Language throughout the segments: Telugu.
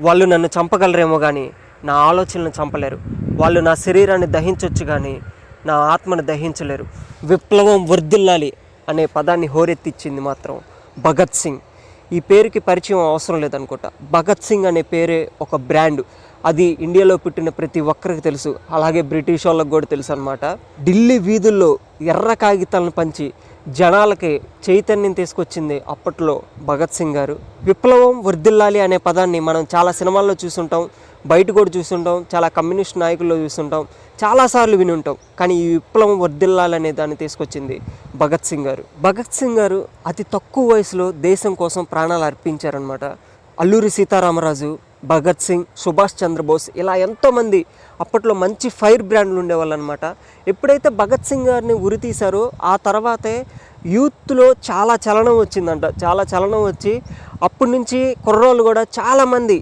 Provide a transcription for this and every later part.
వాళ్ళు నన్ను చంపగలరేమో కానీ నా ఆలోచనలను చంపలేరు. వాళ్ళు నా శరీరాన్ని దహించవచ్చు కానీ నా ఆత్మను దహించలేరు. విప్లవం వర్ధిల్లాలి అనే పదాన్ని హోరెత్తిచ్చింది మాత్రం భగత్ సింగ్. ఈ పేరుకి పరిచయం అవసరం లేదనుకుంటా. భగత్ సింగ్ అనే పేరే ఒక బ్రాండ్. అది ఇండియాలో పుట్టిన ప్రతి ఒక్కరికి తెలుసు. అలాగే బ్రిటిష్ వాళ్ళకి కూడా తెలుసు అనమాట ఢిల్లీ వీధుల్లో ఎర్ర కాగితాలను పంచి జనాలకి చైతన్యం తీసుకొచ్చింది అప్పట్లో భగత్ సింగ్ గారు. విప్లవం వర్ధిల్లాలి అనే పదాన్ని మనం చాలా సినిమాల్లో చూసుంటాం బయట కూడా చూసుంటాం చాలా కమ్యూనిస్ట్ నాయకుల్లో చూసుంటాం చాలాసార్లు విని ఉంటాం. కానీ ఈ విప్లవం వర్ధిల్లాలి అనే దాన్ని తీసుకొచ్చింది భగత్ సింగ్ గారు. భగత్ సింగ్ గారు అతి తక్కువ వయసులో దేశం కోసం ప్రాణాలు అర్పించారనమాట అల్లూరి సీతారామరాజు భగత్ సింగ్ సుభాష్ చంద్రబోస్ ఇలా ఎంతోమంది అప్పట్లో మంచి ఫైర్ బ్రాండ్లు ఉండేవాళ్ళు అనమాట ఎప్పుడైతే భగత్ సింగ్ గారిని ఉరి తీశారో ఆ తర్వాతే యూత్లో చాలా చలనం వచ్చిందంట. చాలా చలనం వచ్చి అప్పటి నుంచి కుర్రోళ్ళు కూడా చాలామంది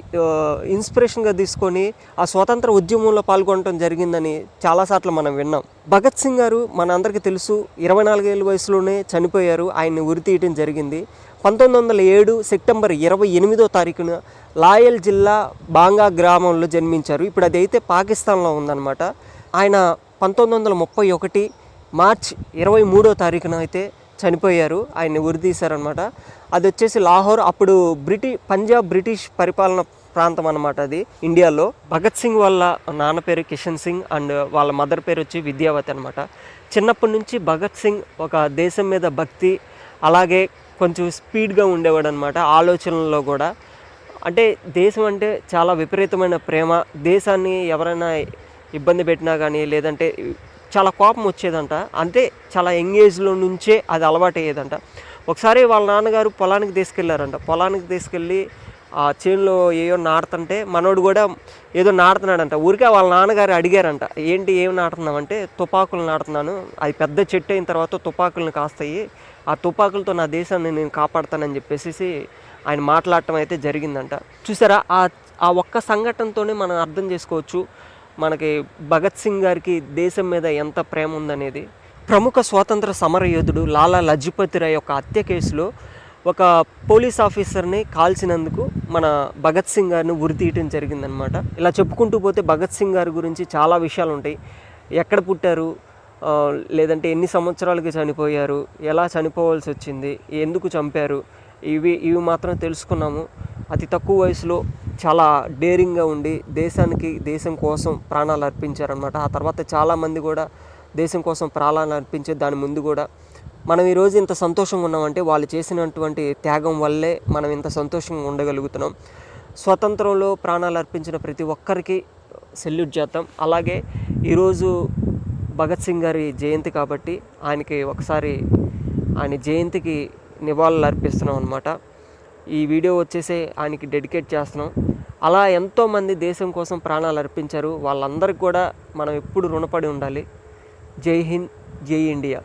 ఇన్స్పిరేషన్గా తీసుకొని ఆ స్వతంత్ర ఉద్యమంలో పాల్గొనడం జరిగిందని చాలాసార్లు మనం విన్నాం. భగత్ సింగ్ గారు మన అందరికీ తెలుసు ఇరవై నాలుగేళ్ళ వయసులోనే చనిపోయారు. ఆయన్ని ఉరి తీయటం జరిగింది. పంతొమ్మిది వందల ఏడు సెప్టెంబర్ ఇరవై ఎనిమిదో తారీఖున లాయల్ జిల్లా బాంగా గ్రామంలో జన్మించారు. ఇప్పుడు అదైతే పాకిస్తాన్లో ఉందన్నమాట. ఆయన పంతొమ్మిది వందల ముప్పై ఒకటి మార్చ్ ఇరవై మూడో తారీఖున అయితే చనిపోయారు. ఆయన్ని ఉరితీశారనమాట అది వచ్చేసి లాహోర్ అప్పుడు బ్రిటి పంజాబ్ బ్రిటిష్ పరిపాలన ప్రాంతం అనమాట అది ఇండియాలో. భగత్ సింగ్ వాళ్ళ నాన్న పేరు కిషన్ సింగ్ అండ్ వాళ్ళ మదర్ పేరు వచ్చి విద్యావతి అనమాట చిన్నప్పటి నుంచి భగత్ సింగ్ ఒక దేశం మీద భక్తి అలాగే కొంచెం స్పీడ్గా ఉండేవాడు అనమాట ఆలోచనల్లో కూడా. అంటే దేశం అంటే చాలా విపరీతమైన ప్రేమ. దేశాన్ని ఎవరైనా ఇబ్బంది పెట్టినా కానీ లేదంటే చాలా కోపం వచ్చేదంట. అంటే చాలా యంగ్ ఏజ్లో నుంచే అది అలవాటు అయ్యేదంట. ఒకసారి వాళ్ళ నాన్నగారు పొలానికి తీసుకెళ్ళారంట. పొలానికి తీసుకెళ్ళి ఆ చేనులో ఏయో నాడుతుంటే మనోడు కూడా ఏదో నాడుతున్నాడంట ఊరికే వాళ్ళ నాన్నగారు అడిగారంట. ఏంటి ఏం నాటుతున్నామంటే తుపాకులు నాటుతున్నాను. అది పెద్ద చెట్టు అయిన తర్వాత తుపాకులను కాస్తాయి. ఆ తుపాకులతో నా దేశాన్ని నేను కాపాడుతానని చెప్పేసి ఆయన మాట్లాడటం అయితే జరిగిందంట. చూసారా? ఆ ఆ ఒక్క సంఘటనతోనే మనం అర్థం చేసుకోవచ్చు. మనకి భగత్ సింగ్ గారికి దేశం మీద ఎంత ప్రేమ ఉందనేది. ప్రముఖ స్వాతంత్ర సమర యోధుడు లాలా లజపతి రాయ్ యొక్క హత్య కేసులో ఒక పోలీస్ ఆఫీసర్ని కాల్చినందుకు మన భగత్ సింగ్ గారిని ఉరి తీయటం జరిగిందనమాట ఇలా చెప్పుకుంటూ పోతే భగత్ సింగ్ గారి గురించి చాలా విషయాలు ఉంటాయి ఎక్కడ పుట్టారు? లేదంటే ఎన్ని సంవత్సరాలకి చనిపోయారు? ఎలా చనిపోవాల్సి వచ్చింది? ఎందుకు చంపారు? ఇవి ఇవి మాత్రం తెలుసుకున్నాము. అతి తక్కువ వయసులో చాలా డేరింగ్గా ఉండి దేశానికి దేశం కోసం ప్రాణాలు అర్పించారనమాట ఆ తర్వాత చాలామంది కూడా దేశం కోసం ప్రాణాలు అర్పించే దాని ముందు కూడా మనం ఈరోజు ఇంత సంతోషంగా ఉన్నామంటే వాళ్ళు చేసినటువంటి త్యాగం వల్లే మనం ఇంత సంతోషంగా ఉండగలుగుతున్నాం. స్వతంత్రంలో ప్రాణాలు అర్పించిన ప్రతి ఒక్కరికి సెల్యూట్ చేద్దాం. అలాగే ఈరోజు భగత్ సింగ్ గారి జయంతి కాబట్టి ఆయనకి ఒకసారి ఆయన జయంతికి నివాళులు అర్పిస్తున్నాం అనమాట ఈ వీడియో వచ్చేసి ఆయనకి డెడికేట్ చేస్తున్నాం. అలా ఎంతోమంది దేశం కోసం ప్రాణాలు అర్పించారు. వాళ్ళందరికీ కూడా మనం ఎప్పుడు రుణపడి ఉండాలి. జై హింద్ జై ఇండియా.